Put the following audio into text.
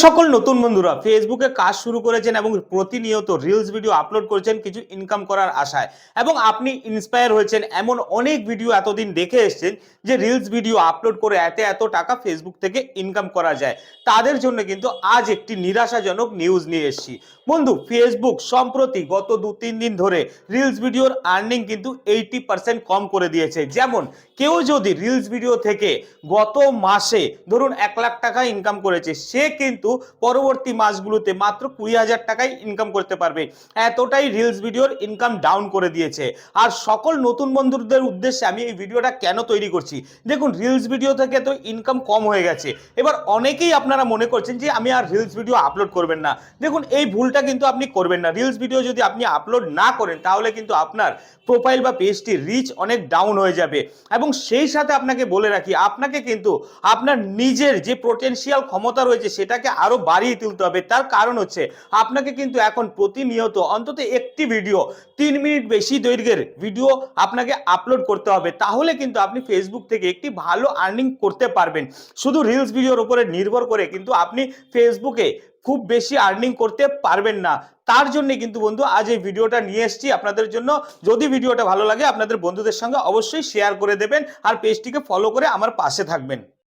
সকল নতুন বন্ধুরা ফেসবুকে কাজ শুরু করেছেন এবং প্রতিনিয়ত রিলস ভিডিও আপলোড করেছেন, কিছু ইনকাম করার আশায়। এবং আপনি ইন্সপায়ার হয়েছেন এমন অনেক ভিডিও এতদিন দেখে এসেছেন যে রিলস ভিডিও আপলোড করে এত এত টাকা ফেসবুক থেকে ইনকাম করা যায়। তাদের জন্য কিন্তু আজ একটি নিরাশাজনক নিউজ নিয়ে এসেছি। বন্ধু ফেসবুক সম্প্রতি গত দু তিন দিন ধরে রিলস ভিডিওর আর্নিং কিন্তু এইটি পার্সেন্ট কম করে দিয়েছে। যেমন কেউ যদি রিলস ভিডিও থেকে গত মাসে ধরুন এক লাখ টাকা ইনকাম করেছে, সে কিন্তু পরবর্তী মাসগুলোতে মাত্র কুড়ি হাজার টাকায় ইনকাম করতে পারবে। এতটাই রিলস ভিডিওর ইনকাম ডাউন করে দিয়েছে। আর সকল নতুন বন্ধুদের উদ্দেশ্যে আমি এই ভিডিওটা কেন তৈরি করছি? দেখুন রিলস ভিডিও থেকে তো ইনকাম কম হয়ে গেছে। এবার অনেকেই আপনারা মনে করছেন যে, আমি আর রিলস ভিডিও আপলোড করবেন না। দেখুন, এই ভুলটা কিন্তু আপনি করবেন না। রিলস ভিডিও যদি আপনি আপলোড না করেন, তাহলে কিন্তু আপনার প্রোফাইল বা পেজটির রিচ অনেক ডাউন হয়ে যাবে। এবং সেই সাথে আপনাকে বলে রাখি, আপনাকে কিন্তু আপনার নিজের যে পোটেনশিয়াল ক্ষমতা রয়েছে সেটাকে আরও বাড়িয়ে তুলতে হবে। তার কারণ হচ্ছে, আপনাকে কিন্তু এখন প্রতিনিয়ত অন্তত একটি ভিডিও তিন মিনিট বেশি দৈর্ঘ্যের ভিডিও আপনাকে আপলোড করতে হবে। তাহলে কিন্তু আপনি ফেসবুক থেকে একটি ভালো আর্নিং করতে পারবেন। শুধু রিলস ভিডিওর উপরে নির্ভর করে কিন্তু আপনি ফেসবুকে খুব বেশি আর্নিং করতে পারবেন না। তার জন্য কিন্তু বন্ধু, আজ এই ভিডিওটা নিয়ে এসেছি আপনাদের জন্য। যদি ভিডিওটা ভালো লাগে, আপনাদের বন্ধুদের সঙ্গে অবশ্যই শেয়ার করে দেবেন আর পেজটিকে ফলো করে আমার পাশে থাকবেন।